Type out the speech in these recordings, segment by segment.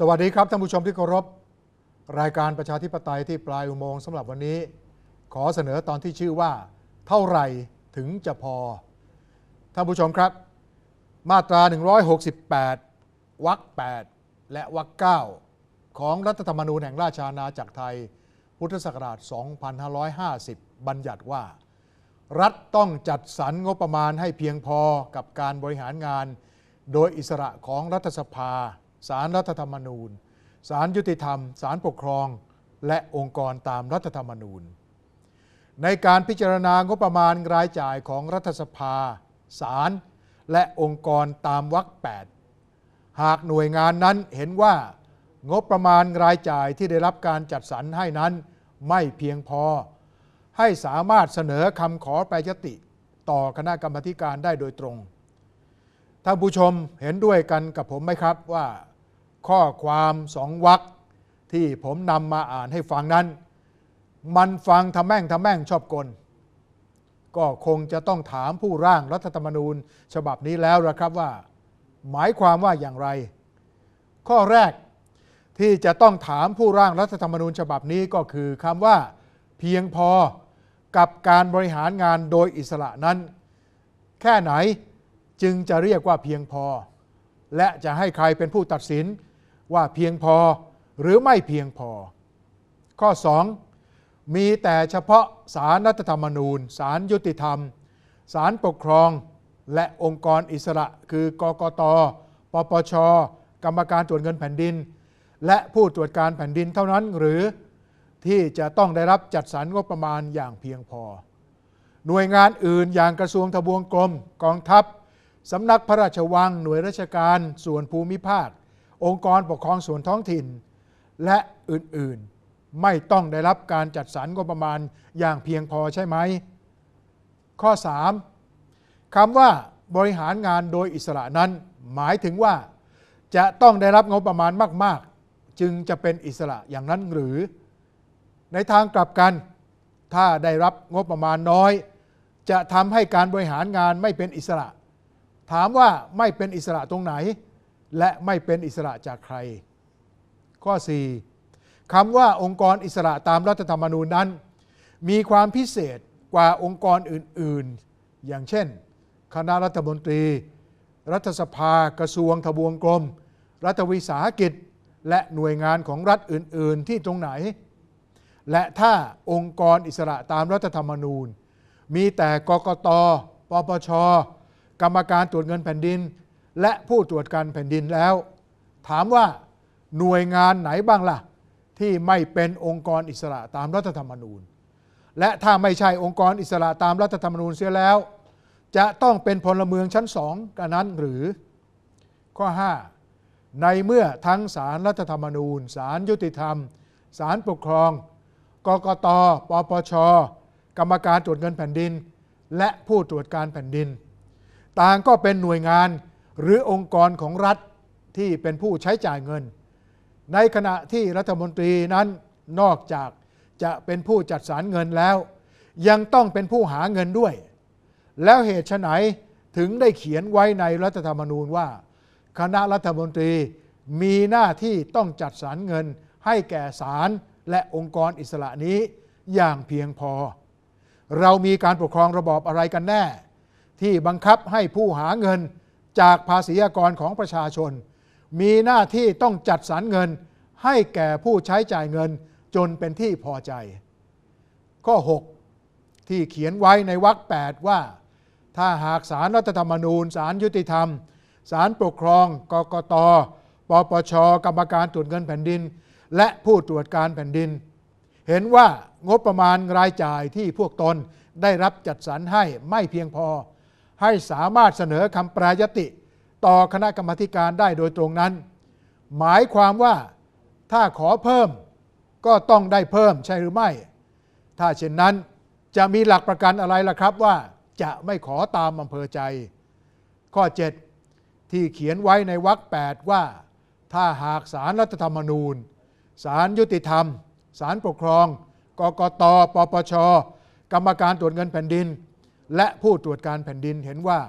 สวัสดีครับท่านผู้ชมที่เคารพ รายการประชาธิปไตยที่ปลายอุโมงค์สำหรับวันนี้ ขอเสนอตอนที่ชื่อว่า เท่าไหร่ถึงจะพอ ท่านผู้ชมครับ มาตรา 168วรรค8และวรรค9ของรัฐธรรมนูญแห่งราชอาณาจักรไทย พุทธศักราช 2550 บัญญัติว่า รัฐต้องจัดสรรงบประมาณให้เพียงพอกับการบริหารงาน โดยอิสระของรัฐสภา สารรัฐธรรมนูญสารยุติธรรมสารปกครอง และองค์กรตามรัฐธรรมนูญ ในการพิจารณางบประมาณรายจ่ายของรัฐสภา ศาลและองค์กรตามวรรค8หากหน่วยงานนั้นเห็นว่างบประมาณรายจ่ายที่ได้รับการจัดสรรให้นั้นไม่เพียงพอ ให้สามารถเสนอคำขอแปรยติ ต่อคณะกรรมการได้โดยตรงท่านผู้ชมเห็นด้วยกันกับผมไหมครับว่า ข้อความสองวรรคที่ผมนำมาอ่านให้ฟังนั้น มันฟังทำแม่งทำแม่งชอบกล ก็คงจะต้องถามผู้ร่างรัฐธรรมนูญ ฉบับนี้แล้วละครับว่า หมายความว่าอย่างไร ข้อแรกที่จะต้องถามผู้ร่างรัฐธรรมนูญฉบับนี้ก็คือคำว่า เพียงพอกับการบริหารงานโดยอิสระนั้น แค่ไหนจึงจะเรียกว่าเพียงพอ และจะให้ใครเป็นผู้ตัดสิน ว่าเพียงพอหรือไม่เพียงพอ ข้อ 2 มีแต่เฉพาะสารรัฐธรรมนูญ สารยุติธรรม สารปกครอง และองค์กรอิสระ คือกกต ปปช กรรมการตรวจเงินแผ่นดิน และผู้ตรวจการแผ่นดินเท่านั้นหรือที่จะต้องได้รับจัดสรรงบประมาณอย่างเพียงพอ หน่วยงานอื่นอย่างกระทรวงทบวงกรม กองทัพ สำนักพระราชวัง หน่วยราชการส่วนภูมิภาค องค์กรปกครองส่วนท้องถิ่น และอื่นๆ ไม่ต้องได้รับการจัดสรรงบประมาณอย่างเพียงพอใช่ไหม ข้อ 3คำว่าบริหารงานโดยอิสระนั้น หมายถึงว่า จะต้องได้รับงบประมาณมาก ๆ จึงจะเป็นอิสระอย่างนั้นหรือ ในทางกลับกัน ถ้าได้รับงบประมาณน้อย จะทำให้การบริหารงานไม่เป็นอิสระ ถามว่าไม่เป็นอิสระตรงไหน และไม่เป็นอิสระจากใคร ข้อ 4คำว่าองค์กรอิสระตามรัฐธรรมนูญนั้น มีความพิเศษกว่าองค์กรอื่น ๆ อย่างเช่น คณะรัฐมนตรี รัฐสภากระทรวงทบวงกรม รัฐวิสาหกิจ และหน่วยงานของรัฐอื่น ๆ ที่ตรงไหน และถ้าองค์กรอิสระตามรัฐธรรมนูญ มีแต่กกตปปช กรรมการตรวจเงินแผ่นดิน และผู้ตรวจการแผ่นดินแล้ว ถามว่าหน่วยงานไหนบ้างล่ะ ที่ไม่เป็นองค์กรอิสระตามรัฐธรรมนูญ และถ้าไม่ใช่องค์กรอิสระตามรัฐธรรมนูญเสียแล้ว จะต้องเป็นพลเมืองชั้นสองกันนั้นหรือ ข้อ 5 ในเมื่อทั้งสารรัฐธรรมนูญ สารยุติธรรม สารปกครองกกตปปช กรรมการตรวจเงินแผ่นดิน และผู้ตรวจการแผ่นดิน ต่างก็เป็นหน่วยงาน หรือองค์กรของรัฐที่เป็นผู้ใช้จ่ายเงิน ในขณะที่รัฐมนตรีนั้นนอกจากจะเป็นผู้จัดสรรเงินแล้ว ยังต้องเป็นผู้หาเงินด้วย แล้วเหตุไฉนถึงได้เขียนไว้ในรัฐธรรมนูญว่า คณะรัฐมนตรีมีหน้าที่ต้องจัดสรรเงินให้แก่ศาลและองค์กรอิสระนี้อย่างเพียงพอ เรามีการปกครองระบอบอะไรกันแน่ ที่บังคับให้ผู้หาเงิน จากภาษีอากรของประชาชน มีหน้าที่ต้องจัดสรรเงินให้แก่ผู้ใช้จ่ายเงินจนเป็นที่พอใจ ข้อ 6 ที่เขียนไว้ในวรรค8ว่า ถ้าหากสารรัฐธรรมนูญสารยุติธรรมสารปกครองกกตปปช กรรมการตรวจเงินแผ่นดิน และผู้ตรวจการแผ่นดิน เห็นว่างบประมาณรายจ่ายที่พวกตนได้รับจัดสรรให้ไม่เพียงพอ ให้สามารถเสนอคำแปรยติ ต่อคณะกรรมการได้โดยตรงนั้น หมายความว่าถ้าขอเพิ่มก็ต้องได้เพิ่มใช่หรือไม่ ถ้าเช่นนั้นจะมีหลักประกันอะไรล่ะครับว่าจะไม่ขอตามอำเภอใจ ข้อ 7 ที่เขียนไว้ในวรรค8ว่า ถ้าหากสารรัฐธรรมนูญ สารยุติธรรม สารปกครอง กกต ปปช กรรมการตรวจเงินแผ่นดิน และผู้ตรวจการแผ่นดินเห็นว่า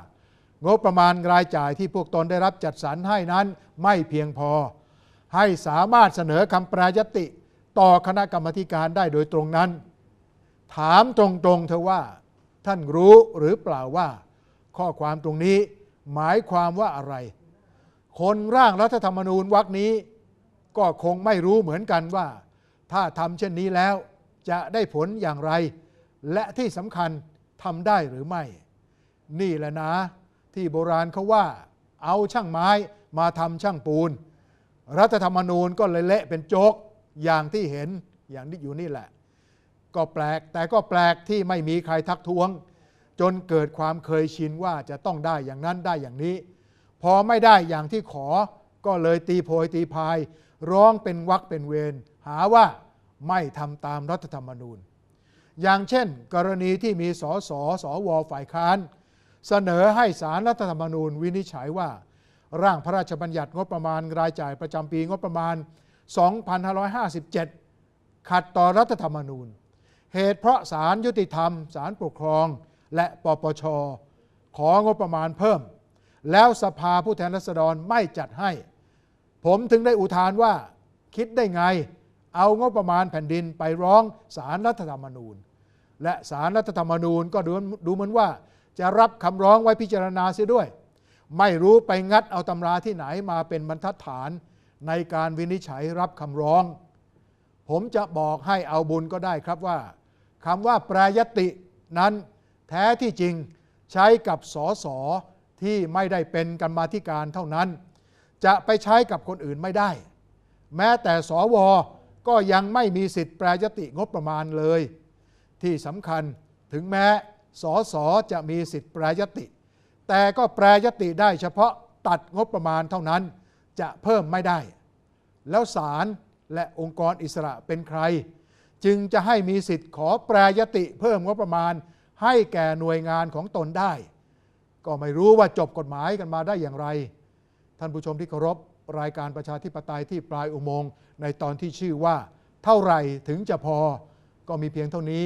งบประมาณรายจ่ายที่พวกตนได้รับจัดสรรให้นั้นไม่เพียงพอ ให้สามารถเสนอคำปรยติต่อคณะกรรมาธิการได้โดยตรงนั้น ถามตรงๆเธอว่า ท่านรู้หรือเปล่าว่า ข้อความตรงนี้หมายความว่าอะไร คนร่างรัฐธรรมนูญวรรคนี้ ก็คงไม่รู้เหมือนกันว่า ถ้าทำเช่นนี้แล้ว จะได้ผลอย่างไร และที่สำคัญ ทำได้หรือไม่ นี่แหละนะ ที่โบราณเขาว่า เอาช่างไม้มาทำช่างปูน รัฐธรรมนูญก็เลยเละเป็นโจกอย่างที่เห็นอย่างที่อยู่นี่แหละ ก็แปลกแต่ก็แปลกที่ไม่มีใครทักท้วง จนเกิดความเคยชินว่าจะต้องได้อย่างนั้นได้อย่างนี้ พอไม่ได้อย่างที่ขอก็เลยตีโพยตีพาย ร้องเป็นวักเป็นเวรหาว่าไม่ทำตามรัฐธรรมนูญ อย่างเช่น กรณีที่มีสสสวฝ่ายค้าน เสนอให้สารรัฐธรรมนูญวินิจฉัยว่า ร่างพระราชบัญญัติงบประมาณรายจ่ายประจำปีงบประมาณ 2557 ขัดต่อรัฐธรรมนูญ เหตุเพราะศาลยุติธรรมศาลปกครอง และปปช ของบประมาณเพิ่ม แล้วสภาผู้แทนราษฎรไม่จัดให้ ผมถึงได้อุทานว่า คิดได้ไงเอางบประมาณแผ่นดินไปร้องศาลรัฐธรรมนูญ และศาลรัฐธรรมนูญก็ดูดูเหมือนว่า จะรับคำร้องไว้พิจารณาเสียด้วย ไม่รู้ไปงัดเอาตำราที่ไหนมาเป็นบรรทัดฐานในการวินิจฉัยรับคำร้อง ผมจะบอกให้เอาบุญก็ได้ครับว่าคำว่าแปรยตินั้นแท้ที่จริงใช้กับสสที่ไม่ได้เป็นกรรมาธิการเท่านั้น จะไปใช้กับคนอื่นไม่ได้ แม้แต่สวก็ยังไม่มีสิทธิ์แปรยติงบประมาณเลย ที่สำคัญถึงแม้สสจะมีสิทธิ์แปรยติ แต่ก็แปรยติได้เฉพาะตัดงบประมาณเท่านั้นจะเพิ่มไม่ได้ แล้วศาลและองค์กรอิสระเป็นใคร จึงจะให้มีสิทธิ์ขอแปรยติเพิ่มงบประมาณ ให้แก่หน่วยงานของตนได้ ก็ไม่รู้ว่าจบกฎหมายกันมาได้อย่างไร ท่านผู้ชมที่เคารพรายการประชาธิปไตยที่ปลายอุโมงค์ในตอนที่ชื่อว่า เท่าไหร่ถึงจะพอก็มีเพียงเท่านี้